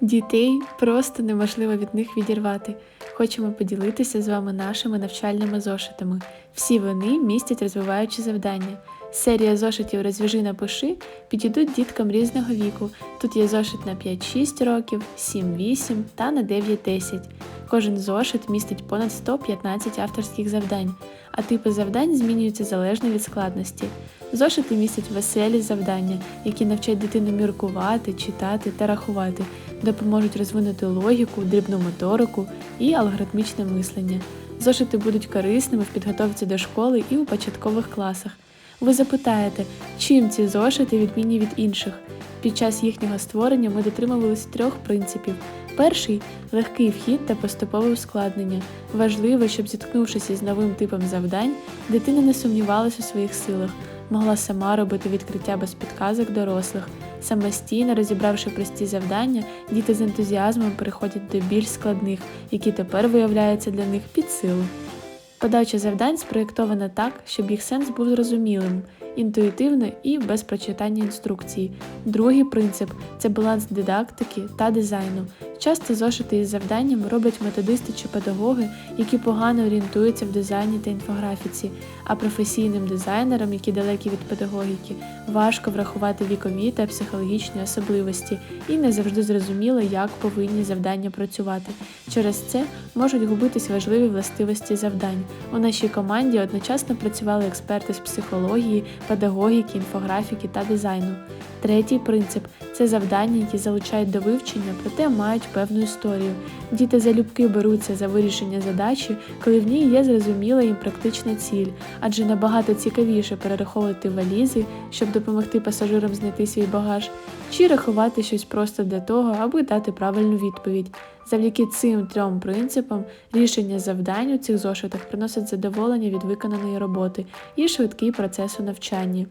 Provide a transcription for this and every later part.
Дітей просто неможливо від них відірвати. Хочемо поділитися з вами нашими навчальними зошитами. Всі вони містять розвиваючі завдання. Серія зошитів Розв'яжи напиши підійдуть діткам різного віку. Тут є зошит на 5-6 років, 7-8 та на 9-10. Кожен зошит містить понад 115 авторських завдань, а типи завдань змінюються залежно від складності. Зошити містять веселі завдання, які навчать дитину міркувати, читати та рахувати, допоможуть розвинути логіку, дрібну моторику і алгоритмічне мислення. Зошити будуть корисними в підготовці до школи і у початкових класах. Ви запитаєте, чим ці зошити відмінні від інших? Під час їхнього створення ми дотримувались трьох принципів. Перший легкий вхід та поступове ускладнення. Важливо, щоб зіткнувшись із новим типом завдань, дитина не сумнівалась у своїх силах, могла сама робити відкриття без підказок дорослих. Самостійно розібравши прості завдання, діти з ентузіазмом переходять до більш складних, які тепер виявляються для них під силу. Подача завдань спроєктована так, щоб їх сенс був зрозумілим, інтуїтивно і без прочитання інструкцій. Другий принцип це баланс дидактики та дизайну. Часто зошити із завданням роблять методисти чи педагоги, які погано орієнтуються в дизайні та інфографіці, а професійним дизайнерам, які далекі від педагогіки, важко врахувати вікові та психологічні особливості і не завжди зрозуміло, як повинні завдання працювати. Через це можуть губитись важливі властивості завдань. У нашій команді одночасно працювали експерти з психології, педагогіки, інфографіки та дизайну. Третій принцип це завдання, які залучають до вивчення, проте мають певну історію. Діти залюбки беруться за вирішення задачі, коли в ній є зрозуміла їм практична ціль, адже набагато цікавіше перераховувати валізи, щоб допомогти пасажирам знайти свій багаж, чи рахувати щось просто для того, аби дати правильну відповідь. Завдяки цим трьом принципам рішення завдань у цих зошитах приносить задоволення від виконаної роботи і швидкий процес у навчанні.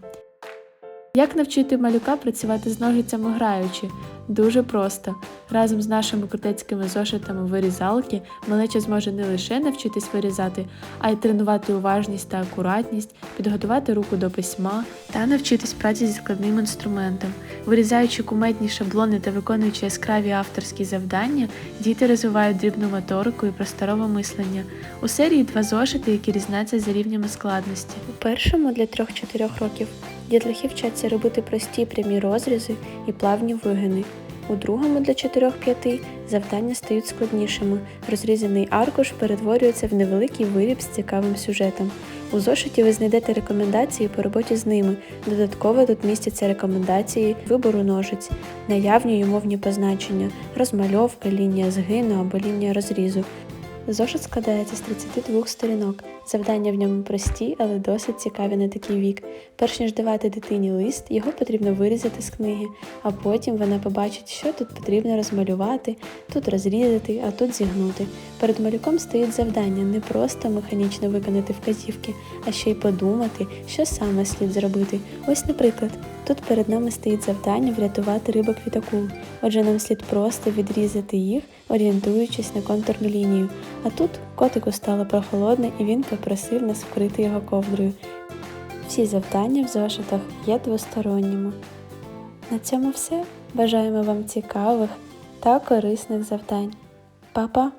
Як навчити малюка працювати з ножицями граючи? Дуже просто. Разом з нашими крутецькими зошитами вирізалки малеча зможе не лише навчитись вирізати, а й тренувати уважність та акуратність, підготувати руку до письма та навчитись праці зі складним інструментом. Вирізаючи куметні шаблони та виконуючи яскраві авторські завдання, діти розвивають дрібну моторику і просторове мислення. У серії два зошити, які різняться за рівнями складності. У першому для 3-4 років дітлахи вчаться робити прості прямі розрізи і плавні вигини. У другому для 4-5 завдання стають складнішими. Розрізаний аркуш перетворюється в невеликий виріб з цікавим сюжетом. У зошиті ви знайдете рекомендації по роботі з ними. Додатково тут містяться рекомендації вибору ножиць, наявні й умовні позначення, розмальовка, лінія згину або лінія розрізу. Зошит складається з 32 сторінок. Завдання в ньому прості, але досить цікаві на такий вік. Перш ніж давати дитині лист, його потрібно вирізати з книги, а потім вона побачить, що тут потрібно розмалювати, тут розрізати, а тут зігнути. Перед малюком стоїть завдання не просто механічно виконати вказівки, а ще й подумати, що саме слід зробити. Ось, наприклад, тут перед нами стоїть завдання врятувати рибок від акул. Отже, нам слід просто відрізати їх, орієнтуючись на контурну лінію. А тут котику стало прохолодно і він попросив нас вкрити його ковдрою. Всі завдання в зошитах є двосторонніми. На цьому все. Бажаємо вам цікавих та корисних завдань. Па-па!